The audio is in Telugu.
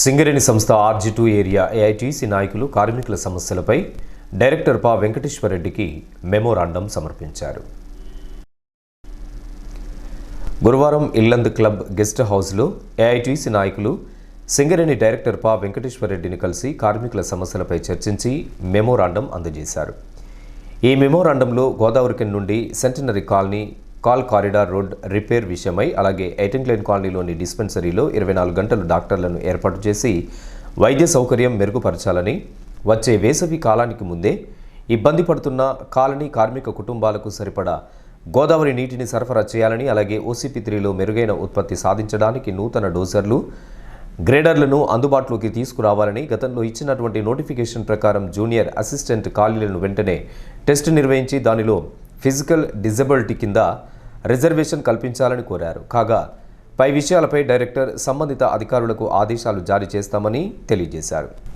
సింగరేణి సంస్థ ఆర్జీ టూ ఏరియా ఏఐటీసీ నాయకులు కార్మికుల సమస్యలపై డైరెక్టర్ పా వెంకటేశ్వరరెడ్డికి మెమోరాండం సమర్పించారు. గురువారం ఇల్లంద్ క్లబ్ గెస్ట్ హౌస్లో ఏఐటీసీ నాయకులు సింగరేణి డైరెక్టర్ పా వెంకటేశ్వరరెడ్డిని కలిసి కార్మికుల సమస్యలపై చర్చించి మెమోరాండం అందజేశారు. ఈ మెమోరాండంలో గోదావరి నుండి centenary colony coal corridor road repair విషయమై అలాగే ఎయిటింగ్లైన్ కాలనీలోని డిస్పెన్సరీలో ఇరవై నాలుగు గంటలు డాక్టర్లను ఏర్పాటు చేసి వైద్య సౌకర్యం మెరుగుపరచాలని వచ్చే వేసవి కాలానికి ముందే ఇబ్బంది పడుతున్న కాలనీ కార్మిక కుటుంబాలకు సరిపడా గోదావరి నీటిని సరఫరా చేయాలని అలాగే ఓసీపీ త్రీలో మెరుగైన ఉత్పత్తి సాధించడానికి నూతన డోజర్లు గ్రేడర్లను అందుబాటులోకి తీసుకురావాలని గతంలో ఇచ్చినటువంటి నోటిఫికేషన్ ప్రకారం జూనియర్ అసిస్టెంట్ ఖాళీలను వెంటనే టెస్ట్ నిర్వహించి దానిలో ఫిజికల్ డిజబిలిటీ కింద రిజర్వేషన్ కల్పించాలని కోరారు. కాగా పై విషయాలపై డైరెక్టర్ సంబంధిత అధికారులకు ఆదేశాలు జారీ చేస్తామని తెలియజేశారు.